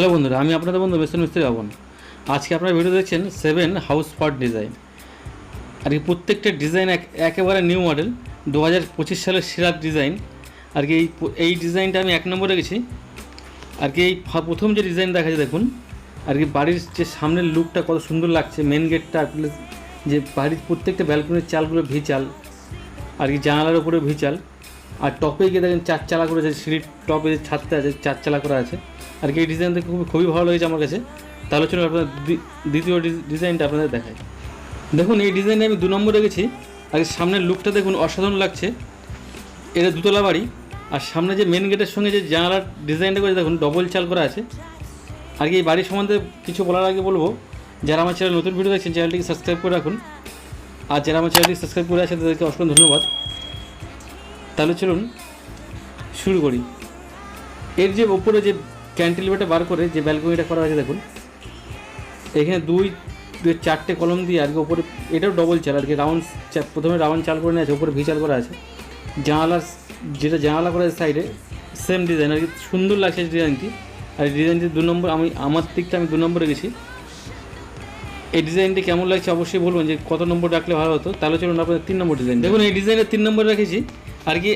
Hello বন্ধুরা, আমি আপনাদের বন্ধু মেসন মিস্ত্রি পাবন আজকে আপনারা ভিডিও দেখছেন সেভেন হাউস পার্ট ডিজাইন আর কি প্রত্যেকটা ডিজাইন একেবারে নিউ মডেল দু হাজার পঁচিশ সালের সেরা ডিজাইন আর কি এই এই ডিজাইনটা আমি এক নম্বরে রেখেছি। আর কি এই প্রথম যে ডিজাইন দেখা যায় দেখুন, আর কি বাড়ির যে সামনের লুকটা কত সুন্দর লাগছে মেন গেটটা যে বাড়ির প্রত্যেকটা ব্যালকনির চালগুলো ভি চাল, আর কি জানালার উপরে ভি চাল। আর টপে গিয়ে দেখেন চার চালা করে যে সিঁড়ির টপে যে ছাদটা আছে, চার চালা করা আছে। আর কি এই ডিজাইন ডিজাইনটা খুবই খুবই ভালো লেগেছে আমার কাছে। তাহলে চলুন আপনার দ্বি- দ্বিতীয় ডিজাইনটা আপনাদের দেখাই। দেখুন, এই ডিজাইনে আমি দু নম্বর রেখেছি। আর সামনের লুকটা দেখুন অসাধারণ লাগছে। এটা দুতলা বাড়ি। আর সামনে যে মেন গেটের সঙ্গে যে জানালার ডিজাইনটা করে দেখুন ডবল চাল করা আছে। আর কি এই বাড়ির সম্বন্ধে কিছু বলার আগে বলব, যারা আমার চ্যানেল নতুন ভিডিও দেখছেন চ্যানেলটিকে সাবস্ক্রাইব করে রাখুন। আর যারা আমার চ্যানেলটি সাবস্ক্রাইব করে আছে, তাদেরকে অসংখ্য ধন্যবাদ। তাহলে চলুন শুরু করি। এর যে ওপরে যে ক্যান্টিলিভারটা বার করে যে ব্যালকনিটা করা আছে, দেখুন। এখানে দুই দুই, চারটে কলম দিয়ে আর কি ওপরে, এটাও ডবল চাল আর কি রাউন্ড প্রথমে রাউন্ড চাল করে নিয়ে আছে ওপরে ভি চাল করা আছে। জানালার, যেটা জানালা করা আছে সাইডে সেম ডিজাইন আর কি সুন্দর লাগছে ডিজাইনটি আর ডিজাইনটি দু নম্বর, আমি, আমার দিকটা আমি দু নম্বরে গেছি। এই ডিজাইনটি কেমন লাগছে অবশ্যই বলবেন যে কত নম্বর ডাকলে ভালো হতো। তাহলে চলুন আপনাদের তিন নম্বর ডিজাইন দেখুন, এই ডিজাইনের তিন নম্বর রেখেছি। আর কি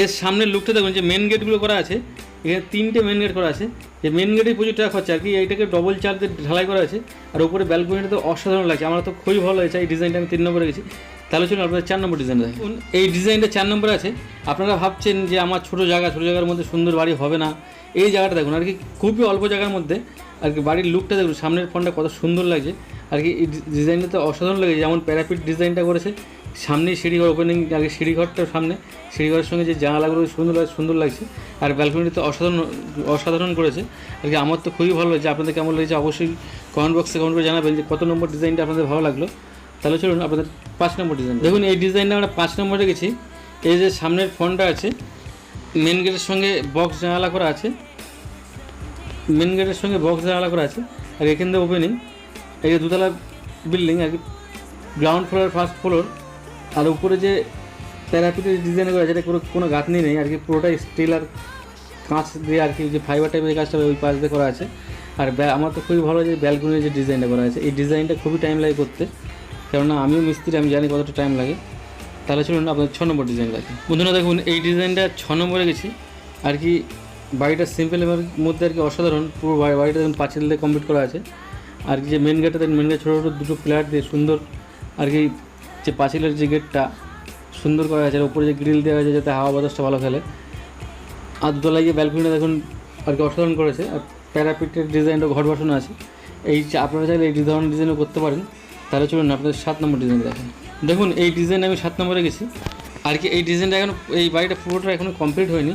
এর সামনের লুকটা দেখুন যে মেন গেটগুলো করা আছে এখানে তিনটে মেন গেট করা আছে। যে মেন গেটে প্রচুর টাকা খরচা আর কি এইটাকে ডবল চার্জে ঢালাই করা আছে আর উপরে ব্যালকনিটা তো অসাধারণ লাগছে আমার তো খুবই ভালো লাগছে এই ডিজাইনটা আমি তিন নম্বরে গেছি। তাহলে চলুন আপনাদের চার নম্বর ডিজাইন দেখুন এই ডিজাইনটা চার নম্বরে আছে আপনারা ভাবছেন যে আমার ছোটো জায়গা ছোটো জায়গার মধ্যে সুন্দর বাড়ি হবে না এই জায়গাটা দেখুন আর কি খুবই অল্প জায়গার মধ্যে আর কি বাড়ির লুকটা দেখুন সামনের ফোনটা কত সুন্দর লাগছে আর কি এই ডিজাইনটা তো অসাধারণ লেগেছে যেমন প্যারাপিট ডিজাইনটা করেছে সামনেই সিঁড়িঘর ওপেনিং আগে সিঁড়িঘরটার সামনে। সিঁড়িঘরের সঙ্গে যে জানালাগুলো সুন্দর সুন্দর লাগছে। আর ব্যালকনিটা তো অসাধারণ অসাধারণ করেছে। আর কি আমার তো খুবই ভালো লাগছে। আপনাদের কেমন লেগেছে অবশ্যই কমেন্ট বক্সে কমেন্ট করে জানাবেন যে কত নম্বর ডিজাইনটা আপনাদের ভালো লাগল। তাহলে চলুন আপনাদের পাঁচ নম্বর ডিজাইন দেখুন, এই ডিজাইনটা আমরা পাঁচ নম্বরে গেছি এই যে সামনের ফোনটা আছে মেন গেটের সঙ্গে বক্স জানালা করা আছে। মেন গেটের সঙ্গে বক্স জানালা করা আছে। আর এখান থেকে ওপেনিং এই যে দুতলা বিল্ডিং আর কি গ্রাউন্ড ফ্লোর ফার্স্ট ফ্লোর আর উপরে যে প্যারাপিটের ডিজাইন করা আছে এটা কোনো কোনো গাঁথনি নেই, আর কি পুরোটাই স্টিল আর কাঁচ দিয়ে আর কি যে ফাইবার টাইপের কাজটা ওই পাশ দিয়ে করা আছে। আর আমার তো খুবই ভালো যে ব্যালকনির যে ডিজাইনটা করা আছে, এই ডিজাইনটা খুবই টাইম লাগে করতে। কেননা আমিও মিস্ত্রি, আমি জানি কতটা টাইম লাগে। তাহলে চলুন আপনার ছ নম্বর ডিজাইন দেখেন বন্ধুরা, দেখুন, এই ডিজাইনটা ছ নম্বরে গেছি। আর কি বাড়িটা সিম্পলের মধ্যে আর কি অসাধারণ, পুরো বাড়িটা দেখুন পাঁচিল দিয়ে কমপ্লিট করা আছে। আর কি যে মেন গেটটা দেখুন মেন গেট ছোটো ছোটো দুটো প্লেয়ার দিয়ে সুন্দর আর কি যে পাঁচিলের যে গেটটা সুন্দর করা আর উপরে যে গ্রিল দেওয়া হয়েছে যাতে হাওয়া বাতাসটা ভালো খেলে। আর দুতলায় গিয়ে ব্যালকনিটা দেখুন, আর কি অসাধারণ করেছে। আর প্যারাপিটের ডিজাইনটা ঘর বসানো আছে। এই আপনারা চাইলে এই ধরনের ডিজাইনও করতে পারেন। তাহলে চলুন আপনাদের সাত নম্বর ডিজাইন দেখেন। দেখুন, এই ডিজাইন আমি সাত নম্বরে গেছি। আর কি এই ডিজাইনটা এখন, এই বাড়িটা পুরোটা এখনও কমপ্লিট হয়নি।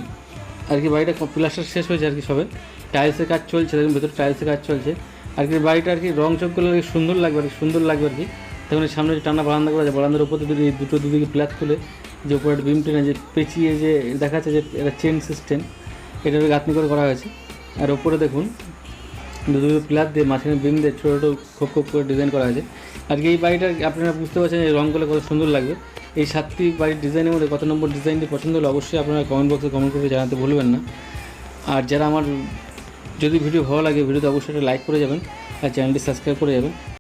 আর কি বাড়িটা প্লাস্টার শেষ হয়েছে আর কি সবে। টাইলসের কাজ চলছে, দেখুন, ভেতরে টাইলসের কাজ চলছে। আর কি বাড়িটা আর কি রং করলে সুন্দর লাগবে, আর কি সুন্দর লাগবে আর কি। দেখুন সামনে যে টানা বারান্দা করা আছে, বারান্দার উপর দুটো দুটো দুদিকে প্লাস খুলে যে উপরে বিম টেনে যে পেঁচিয়ে যে দেখাচ্ছে যে এটা চেন সিস্টেম এটার গাঁথনি করে করা হয়েছে। আর ওপরে দেখুন দু দুটো প্লাস দিয়ে মাঝখানে বিম দিয়ে ছোটো ছোটো খোপ খোপ করে ডিজাইন করা হয়েছে। আর কি এই বাড়িটা আপনারা বুঝতে পারছেন এই রঙগুলো কত সুন্দর লাগবে। এই সাতটি বাড়ির ডিজাইনের মধ্যে কত নম্বর ডিজাইনটি পছন্দ হলে, অবশ্যই আপনারা কমেন্ট বক্সে কমেন্ট করে জানাতে ভুলবেন না। আর যারা আমার যদি ভিডিও ভালো লাগে ভিডিওতে অবশ্যই একটা লাইক করে যাবেন, আর চ্যানেলটি সাবস্ক্রাইব করে যাবেন।